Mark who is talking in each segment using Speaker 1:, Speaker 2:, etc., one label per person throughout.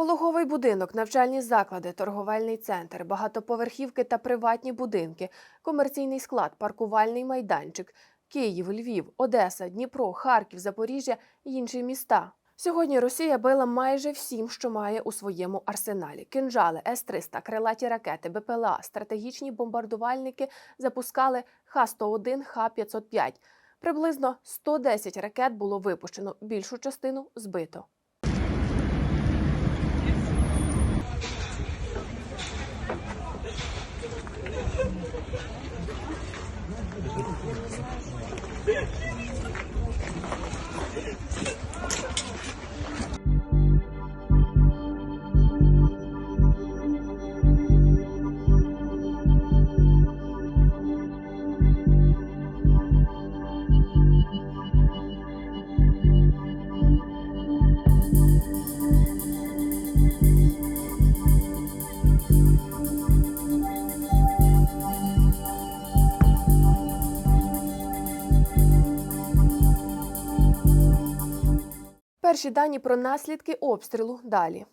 Speaker 1: Пологовий будинок, навчальні заклади, торговельний центр, багатоповерхівки та приватні будинки, комерційний склад, паркувальний майданчик, Київ, Львів, Одеса, Дніпро, Харків, Запоріжжя і інші міста. Сьогодні Росія била майже всім, що має у своєму арсеналі: кинжали, С-300, крилаті ракети, БПЛА, стратегічні бомбардувальники запускали Х-101, Х-505. Приблизно 110 ракет було випущено, більшу частину збито. Перші дані про наслідки обстрілу далі.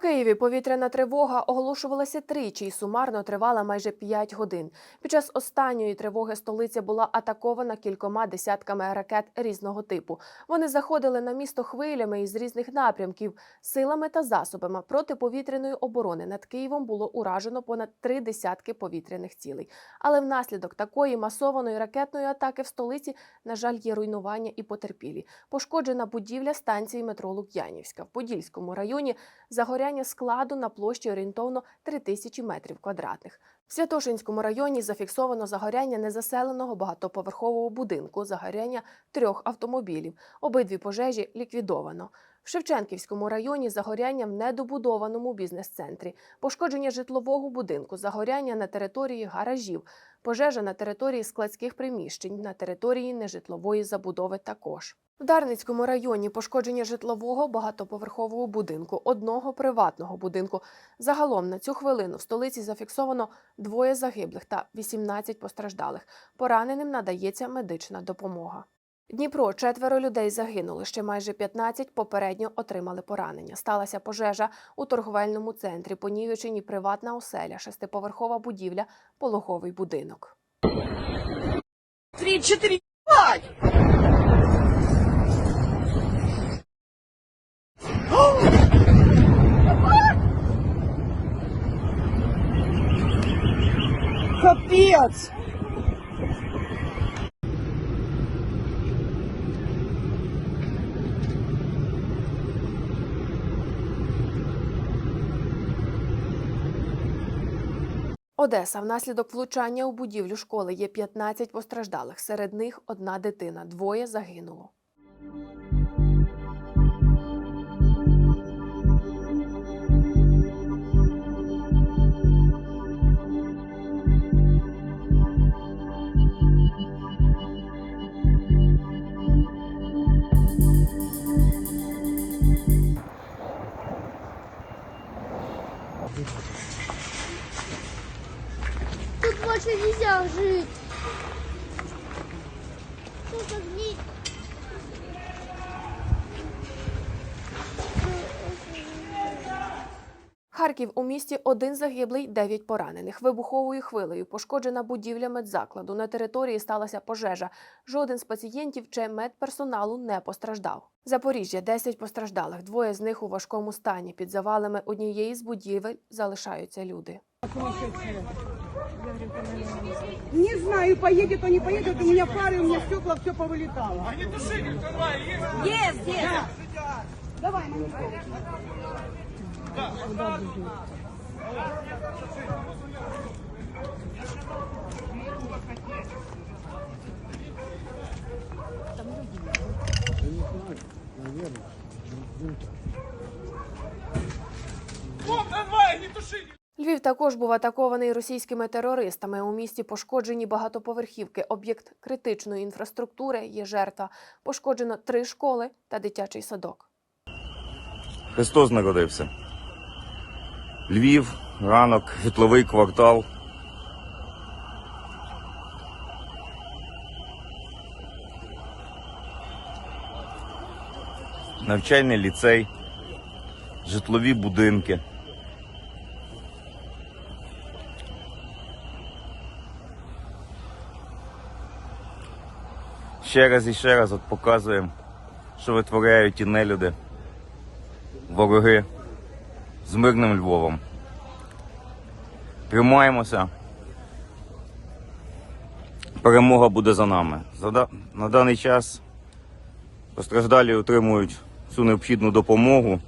Speaker 1: Києві повітряна тривога оголошувалася тричі і сумарно тривала майже 5 годин. Під час останньої тривоги столиця була атакована кількома десятками ракет різного типу. Вони заходили на місто хвилями із різних напрямків, силами та засобами протиповітряної оборони. Над Києвом було уражено понад три десятки повітряних цілей. Але внаслідок такої масованої ракетної атаки в столиці, на жаль, є руйнування і потерпілі. Пошкоджена будівля станції метро Лук'янівська в Подільському районі загоряння складу на площі орієнтовно 3 тисячі метрів квадратних. В Святошинському районі зафіксовано загоряння незаселеного багатоповерхового будинку, загоряння трьох автомобілів. Обидві пожежі ліквідовано. В Шевченківському районі загоряння в недобудованому бізнес-центрі, пошкодження житлового будинку, загоряння на території гаражів, пожежа на території складських приміщень, на території нежитлової забудови також. В Дарницькому районі пошкодження житлового багатоповерхового будинку, одного приватного будинку. Загалом на цю хвилину в столиці зафіксовано двоє загиблих та 18 постраждалих. Пораненим надається медична допомога. Дніпро четверо людей загинули. Ще майже 15 попередньо отримали поранення. Сталася пожежа у торговельному центрі. По Нівечині приватна оселя, шестиповерхова будівля, пологовий будинок.
Speaker 2: Три, четыре, пять! Капец!
Speaker 1: Одеса. Внаслідок влучання у будівлю школи є 15 постраждалих. Серед них одна дитина. Двоє загинуло.
Speaker 3: Жить. Тут огни.
Speaker 1: Харків у місті один загиблий, дев'ять поранених. Вибуховою хвилею пошкоджена будівля медзакладу. На території сталася пожежа. Жоден з пацієнтів чи медперсоналу не постраждав. Запоріжжя 10 постраждалих. Двоє з них у важкому стані. Під завалами однієї з будівель залишаються люди.
Speaker 2: Не знаю, поедет он, не поедет. У меня фары, у меня стекла, все повылетало. Есть, есть. Давай, мамочка.
Speaker 1: Також був атакований російськими терористами. У місті пошкоджені багатоповерхівки, об'єкт критичної інфраструктури є жертва. Пошкоджено три школи та дитячий садок.
Speaker 4: Христос народився. Львів, ранок, житловий квартал. Навчальний ліцей, житлові будинки. Ще раз і ще раз от показуємо, що витворяють ті нелюди, вороги з мирним Львовом. Тримаємося. Перемога буде за нами. На даний час постраждалі отримують всю необхідну допомогу.